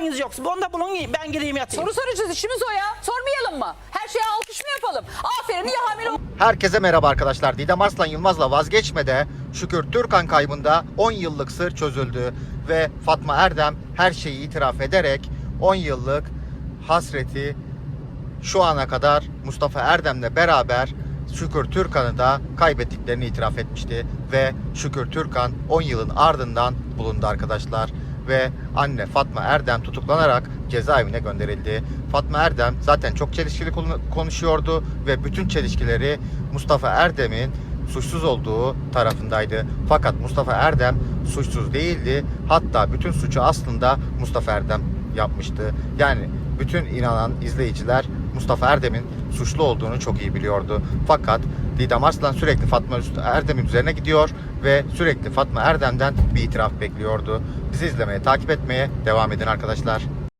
eviniz yoksa onu da bulun ben gireyim yatayım. Soru soracağız işimiz o ya. Sormayalım mı? Her şeye alkış mı yapalım? Aferin ya hamile ol- Herkese merhaba arkadaşlar. Didem Arslan Yılmaz'la vazgeçmede Şükür Türkan kaybında 10 yıllık sır çözüldü ve Fatma Erdem her şeyi itiraf ederek 10 yıllık hasreti şu ana kadar Mustafa Erdem'le beraber Şükür Türkan'ı da kaybettiklerini itiraf etmişti ve Şükür Türkan 10 yılın ardından bulundu arkadaşlar ve anne Fatma Erdem tutuklanarak cezaevine gönderildi. Fatma Erdem zaten çok çelişkili konu- konuşuyordu ve bütün çelişkileri Mustafa Erdem'in suçsuz olduğu tarafındaydı. Fakat Mustafa Erdem suçsuz değildi. Hatta bütün suçu aslında Mustafa Erdem yapmıştı. Yani bütün inanan izleyiciler Mustafa Erdem'in suçlu olduğunu çok iyi biliyordu. Fakat Didem Arslan sürekli Fatma Erdem'in üzerine gidiyor ve sürekli Fatma Erdem'den bir itiraf bekliyordu. Bizi izlemeye, takip etmeye devam edin arkadaşlar.